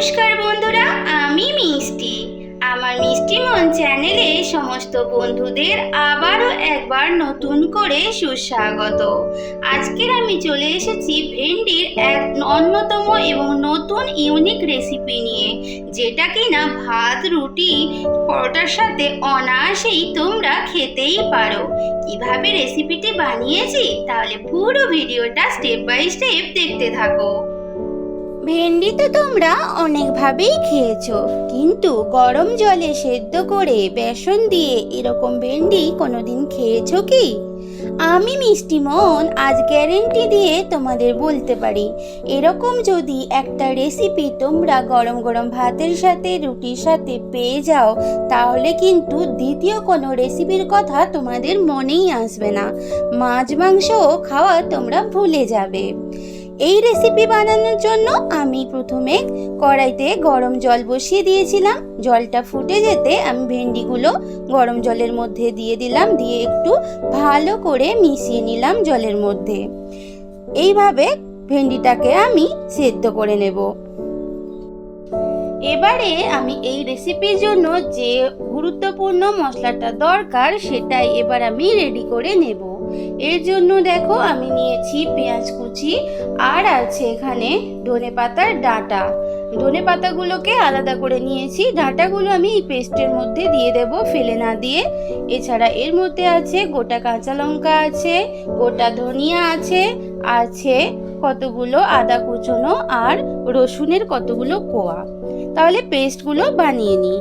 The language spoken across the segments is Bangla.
নমস্কার বন্ধুরা, আমি মিষ্টি। আমার মিষ্টি মন চ্যানেলে সমস্ত বন্ধুদের আবারও একবার নতুন করে সুস্বাগত। আজকের আমি চলে এসেছি ভেন্ডির এক অন্যতম এবং নতুন ইউনিক রেসিপি নিয়ে, যেটা কিনা ভাত, রুটি, পরোটার সাথে অনায়াসেই তোমরা খেতেই পারো। কীভাবে রেসিপিটি বানিয়েছি, তাহলে পুরো ভিডিওটা স্টেপ বাই স্টেপ দেখতে থাকো। ভেন্ডি তো তোমরা অনেকভাবেই খেয়েছো। কিন্তু গরম জলে সেদ্ধ করে বেসন দিয়ে এরকম ভেন্ডি কোনোদিন খেয়েছো কি? আমি মিষ্টি মন, আজ গ্যারেন্টি দিয়ে তোমাদের বলতে পারি, এরকম যদি একটা রেসিপি তোমরা গরম গরম ভাতের সাথে, রুটির সাথে পেয়ে যাও, তাহলে কিন্তু দ্বিতীয় কোনো রেসিপির কথা তোমাদের মনেই আসবে না। মাছ মাংস খাওয়া তোমরা ভুলে যাবে। এই রেসিপি বানানোর জন্য আমি প্রথমে কড়াইতে গরম জল বসিয়ে দিয়েছিলাম। জলটা ফুটে যেতে আমি ভেন্ডিগুলো গরম জলের মধ্যে দিয়ে দিলাম, দিয়ে একটু ভালো করে মিশিয়ে নিলাম জলের মধ্যে। এইভাবে ভেন্ডিটাকে আমি সেদ্ধ করে নেব। এবারে আমি এই রেসিপির জন্য যে গুরুত্বপূর্ণ মশলাটা দরকার, সেটাই এবার আমি রেডি করে নেব। এর জন্য দেখো আমি নিয়েছি পেঁয়াজ কুচি, আর আছে এখানে ধনে পাতার ডাঁটা। ধনে পাতাগুলোকে আলাদা করে নিয়েছি, ডাঁটাগুলো আমি এই পেস্টের মধ্যে দিয়ে দেব ফেলে না দিয়ে। এছাড়া এর মধ্যে আছে গোটা কাঁচা লঙ্কা আছে, গোটা ধনিয়া আছে আছে কতগুলো আদা কুচনো আর রসুনের কতগুলো কোয়া। তাহলে পেস্টগুলো বানিয়ে নিই।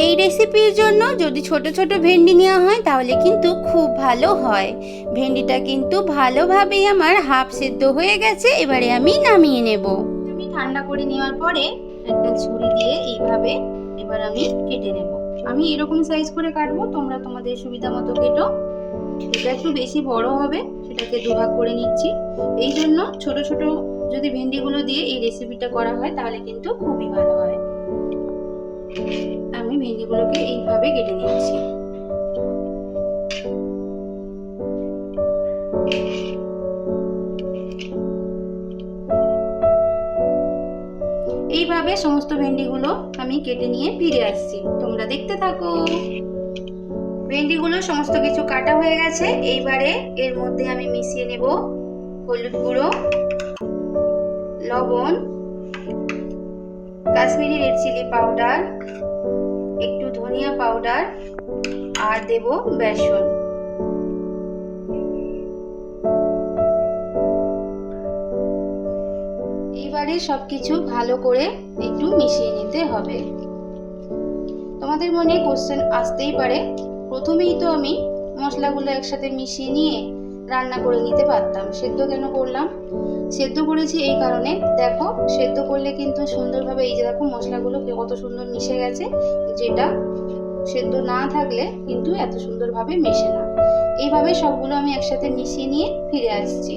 এই রেসিপির জন্য যদি ছোট ছোট ভেন্ডি নেওয়া হয়, তাহলে কিন্তু খুব ভালো হয়। ভেন্ডিটা কিন্তু ভালোভাবেই আমার হাফ সেদ্ধ হয়ে গেছে, এবারে আমি নামিয়ে নেব। আমি ঠান্ডা করে নেওয়ার পরে একটা ছুরি দিয়ে এইভাবে এবার আমি কেটে নেব। আমি এরকম সাইজ করে কাটবো, তোমরা তোমাদের সুবিধা মতো কেটো। এটা একটু বেশি বড় হবে, সেটাকে দুভাগ করে নিচ্ছি। এই জন্য ছোট ছোট যদি ভেন্ডিগুলো দিয়ে এই রেসিপিটা করা হয়, তাহলে কিন্তু খুবই ভালো হয়। আমি ভেন্ডিগুলোকে এইভাবে কেটে নিচ্ছি। এইভাবে সমস্ত ভেন্ডিগুলো আমি কেটে নিয়ে ফিরে আসছি। তোমরা দেখতে থাকো। ভেন্ডিগুলো সমস্ত কিছু কাটা হয়ে গেছে। এইবারে এর মধ্যে আমি মিশিয়ে নেব হলুদ গুঁড়ো, লবণ, কাশ্মীরি রেড চিলি পাউডার একটু ধনিয়া পাউডার আর দেব বেসন। এবারে সবকিছু ভালো করে একটু মিশিয়ে নিতে হবে। তোমাদের মনে কোশ্চেন আসতেই পারে। প্রথমেই তো আমি মশলাগুলো একসাথে মিশিয়ে নিয়ে রান্না করে নিতে পারতাম। সেদ্ধ কেন করলাম? সেদ্ধ করেছি এই কারণে। দেখো, সেদ্ধ করলে কিন্তু সুন্দরভাবে এই যে দেখো মশলাগুলো কত সুন্দর মিশে গেছে, যেটা সেদ্ধ না থাকলে কিন্তু এত সুন্দরভাবে মেশে না। এইভাবে সবগুলো আমি একসাথে মিশিয়ে নিয়ে ফিরে আসছি।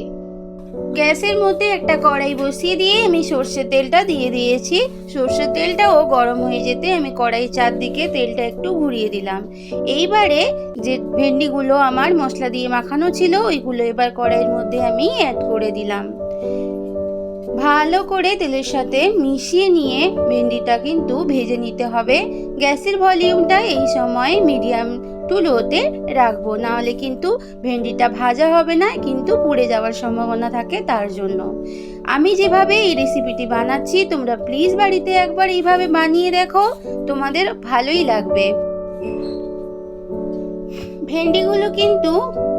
গ্যাসের মধ্যে একটা কড়াই বসিয়ে দিয়ে আমি সর্ষের তেলটা দিয়ে দিয়েছি। সর্ষের তেলটাও গরম হয়ে যেতে আমি কড়াই চারদিকে তেলটা একটু ঘুরিয়ে দিলাম। এইবারে যে ভেন্ডিগুলো আমার মশলা দিয়ে মাখানো ছিল, ওইগুলো এবার কড়াইয়ের মধ্যে আমি অ্যাড করে দিলাম। ভালো করে তেলের সাথে মিশিয়ে নিয়ে ভেন্ডিটা কিন্তু ভেজে নিতে হবে। গ্যাসের ভলিউমটা এই সময় মিডিয়াম টু লোতে রাখব। নাহলে কিন্তু ভেন্ডিটা ভাজা হবে না, কিন্তু পুড়ে যাওয়ার সম্ভাবনা থাকে তার জন্য। আমি যেভাবে এই রেসিপিটি বানাচ্ছি, তোমরা প্লিজ বাড়িতে একবার এইভাবে বানিয়ে দেখো, তোমাদের ভালোই লাগবে। ভেন্ডিগুলো কিন্তু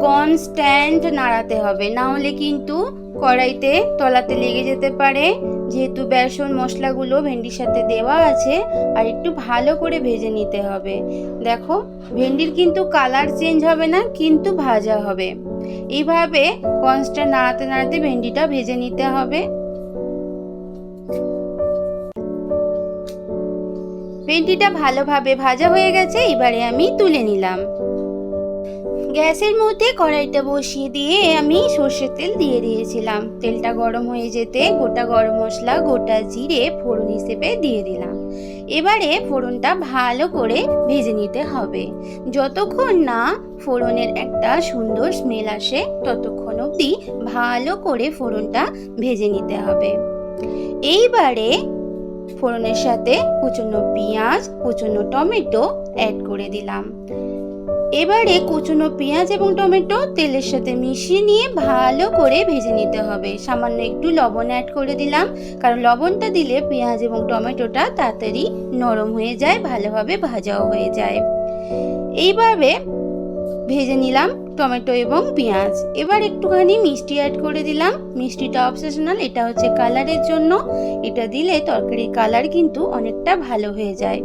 কনস্ট্যান্ট নাড়াতে হবে না হলে কিন্তু কড়াইতে তলাতে লেগে যেতে পারে। যেহেতু বেসন মশলাগুলো ভেন্ডির সাথে দেওয়া আছে, আর একটু ভালো করে ভেজে নিতে হবে। দেখো, ভেন্ডির কিন্তু কালার চেঞ্জ হবে না, কিন্তু ভাজা হবে। এইভাবে কনস্ট্যান্ট নাড়াতে নাড়াতে ভেন্ডিটা ভেজে নিতে হবে। ভেন্ডিটা ভালোভাবে ভাজা হয়ে গেছে, এবারে আমি তুলে নিলাম। গ্যাসের মধ্যে কড়াইটা বসিয়ে দিয়ে আমি সর্ষের তেল দিয়ে দিয়েছিলাম। তেলটা গরম হয়ে যেতে গোটা গরম মশলা, গোটা জিরে ফোড়ন হিসেবে দিয়ে দিলাম। এবারে ফোড়নটা ভালো করে ভেজে নিতে হবে। যতক্ষণ না ফোড়নের একটা সুন্দর স্মেল আসে, ততক্ষণ অবধি ভালো করে ফোড়নটা ভেজে নিতে হবে। এইবারে ফোড়নের সাথে কুচনো পেঁয়াজ, কুচনো টমেটো অ্যাড করে দিলাম। এবারে কুচনো পেঁয়াজ এবং টমেটো তেলের সাথে মিশিয়ে নিয়ে ভালো করে ভেজে নিতে হবে। সামান্য একটু লবণ অ্যাড করে দিলাম, কারণ লবণটা দিলে পেঁয়াজ এবং টমেটোটা তাড়াতাড়ি নরম হয়ে যায়, ভালোভাবে ভাজাও হয়ে যায়। এইভাবে ভেজে নিলাম টমেটো এবং পেঁয়াজ। এবার একটুখানি মিষ্টি অ্যাড করে দিলাম। মিষ্টিটা অবসেশনাল এটা হচ্ছে কালারের জন্য। এটা দিলে তরকারির কালার কিন্তু অনেকটা ভালো হয়ে যায়।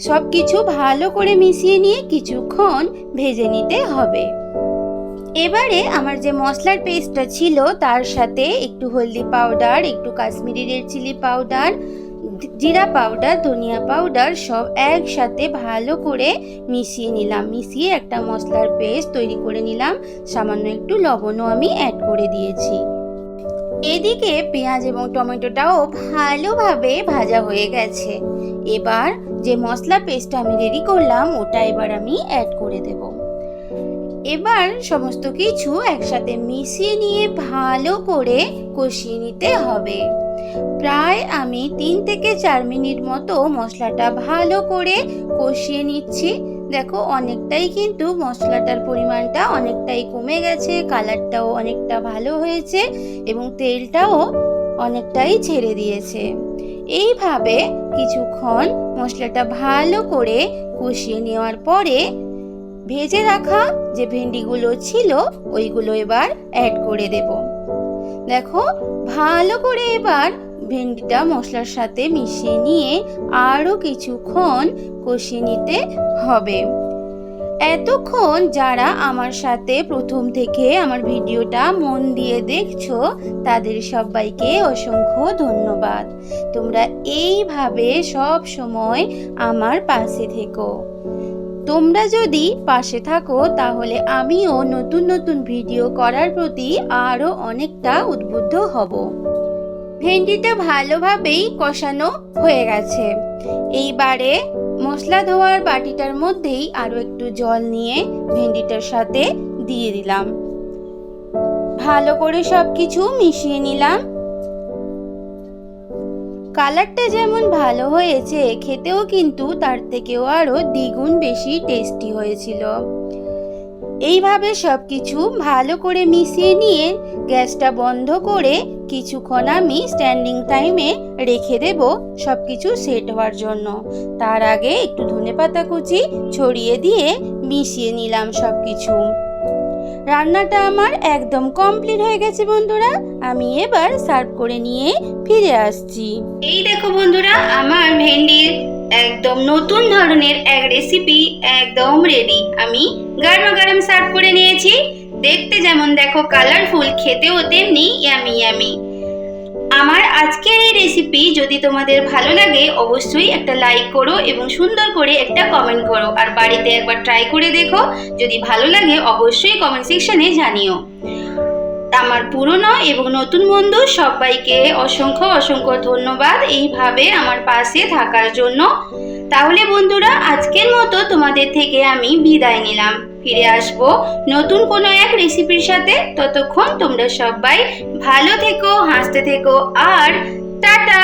সব কিছু ভালো করে মিশিয়ে নিয়ে কিছুক্ষণ ভেজে নিতে হবে। এবারে আমার যে মশলার পেস্টটা ছিল, তার সাথে একটু হলদি পাউডার, একটু কাশ্মীরি রেড চিলি পাউডার, জিরা পাউডার, ধনিয়া পাউডার সব একসাথে ভালো করে মিশিয়ে নিলাম। মিশিয়ে একটা মশলার পেস্ট তৈরি করে নিলাম। সামান্য একটু লবণও আমি অ্যাড করে দিয়েছি। এদিকে পেঁয়াজ এবং টমেটোটাও ভালোভাবে ভাজা হয়ে গেছে। এবার যে মশলা পেস্টটা আমি রেডি করলাম, ওটা এবার আমি অ্যাড করে দেব। এবার সমস্ত কিছু একসাথে মিশিয়ে নিয়ে ভালো করে কষিয়ে নিতে হবে। প্রায় আমি তিন থেকে চার মিনিট মতো মশলাটা ভালো করে কষিয়ে নিচ্ছি। দেখো, অনেকটাই কিন্তু মশলাটার পরিমাণটা অনেকটাই কমে গেছে, কালারটাও অনেকটা ভালো হয়েছে এবং তেলটাও অনেকটাই ছেড়ে দিয়েছে। এইভাবে কিছুক্ষণ মশলাটা ভালো করে কষিয়ে নেওয়ার পরে ভেজে রাখা যে ভেন্ডিগুলো ছিল, ওইগুলো এবার অ্যাড করে দেব। দেখো, ভালো করে এবার ভেন্ডিটা মশলার সাথে মিশিয়ে নিয়ে আরও কিছুক্ষণ কষিয়ে নিতে হবে। এতক্ষণ যারা আমার সাথে প্রথম থেকে আমার ভিডিওটা মন দিয়ে দেখছ, তাদের সবাইকে অসংখ্য ধন্যবাদ। তোমরা এইভাবে সব সময় আমার পাশে থেকো। তোমরা যদি পাশে থাকো, তাহলে আমিও নতুন নতুন ভিডিও করার প্রতি আরও অনেকটা উদ্বুদ্ধ হব। ভেন্ডিটা ভালোভাবেই কষানো হয়ে গেছে। এইবারে মশলা ধোয়ার বাটিটার মধ্যেই আরও একটু জল নিয়ে ভেন্ডিটার সাথে দিয়ে দিলাম। ভালো করে সব কিছু মিশিয়ে নিলাম। কালারটা যেমন ভালো হয়েছে, খেতেও কিন্তু তার থেকেও আরও দ্বিগুণ বেশি টেস্টি হয়েছিল। এইভাবে সব কিছু ভালো করে মিশিয়ে নিয়ে গ্যাসটা বন্ধ করে কিছুক্ষণ আমি স্ট্যান্ডিং টাইমে রেখে দেব সব কিছু সেট হওয়ার জন্য। তার আগে একটু ধনে পাতা কুচি ছড়িয়ে দিয়ে মিশিয়ে নিলাম সব কিছু রান্নাটা আমার একদম কমপ্লিট হয়ে গেছে বন্ধুরা। আমি এবার সার্ভ করে নিয়ে ফিরে আসছি। এই দেখো বন্ধুরা একদম নতুন ধরনের এক রেসিপি একদম রেডি আমি গরম গরম সার্ভ করে নিয়েছি। দেখতে যেমন দেখো কালারফুল খেতেও তেমনি ইয়ামি ইয়ামি আমার আজকের এই রেসিপি যদি তোমাদের ভালো লাগে, অবশ্যই একটা লাইক করো এবং সুন্দর করে একটা কমেন্ট করো। আর বাড়িতে একবার ট্রাই করে দেখো। যদি ভালো লাগে, অবশ্যই কমেন্ট সেকশনে জানিও। আমার পুরনো এবং নতুন বন্ধু সবাইকে অসংখ্য অসংখ্য ধন্যবাদ এইভাবে আমার পাশে থাকার জন্য। তাহলে বন্ধুরা, আজকের মতো তোমাদের থেকে আমি বিদায় নিলাম। ফিরে আসব নতুন কোনো এক রেসিপির সাথে। ততক্ষণ তোমরা সবাই ভালো থেকো, হাসতে থেকো, আর টাটা!